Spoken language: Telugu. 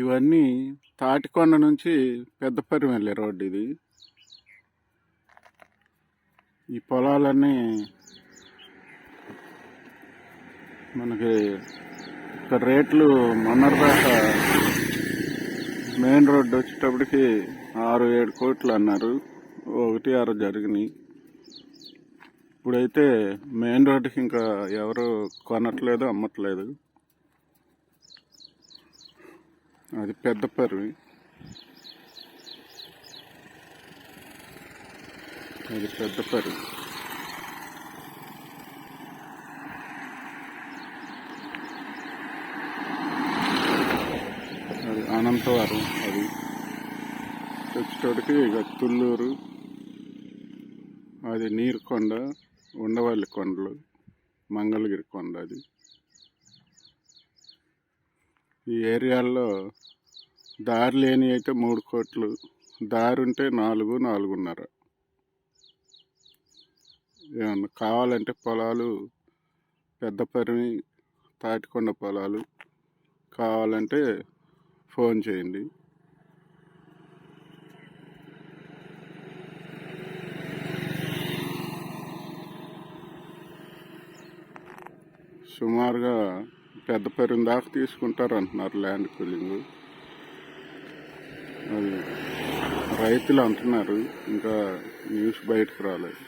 ఇవన్నీ తాటికొండ నుంచి పెద్దపరి వెళ్ళే రోడ్డు ఇది. ఈ పొలాలన్నీ మనకి ఇక్కడ రేట్లు మొన్నటిదాకా మెయిన్ రోడ్డు వచ్చేటప్పటికి ఆరు ఏడు కోట్లు అన్నారు. ఒకటి ఆరు జరిగినాయి. ఇప్పుడైతే మెయిన్ రోడ్డుకి ఇంకా ఎవరు కొనట్లేదు అమ్మట్లేదు. అది పెద్ద పర్వి. అది పెద్ద పర్వి. అది అనంతవరం అది. వచ్చేటోడికి ఇక తుళ్ళూరు అది నీరుకొండ ఉండవల్లి కొండలు మంగళగిరి కొండ అది. ఈ ఏరియాల్లో దారి లేని అయితే మూడు కోట్లు దారి ఉంటే నాలుగు నాలుగున్నర. ఏమన్నా కావాలంటే పొలాలు పెద్ద పరిమి తాటికొండ పొలాలు కావాలంటే ఫోన్ చేయండి. సుమారుగా పెద్ద పెరిగిన దాకా తీసుకుంటారు అంటున్నారు ల్యాండ్ కూలింగ్. అది రైతులు అంటున్నారు ఇంకా న్యూస్ బయటకు రాలేదు.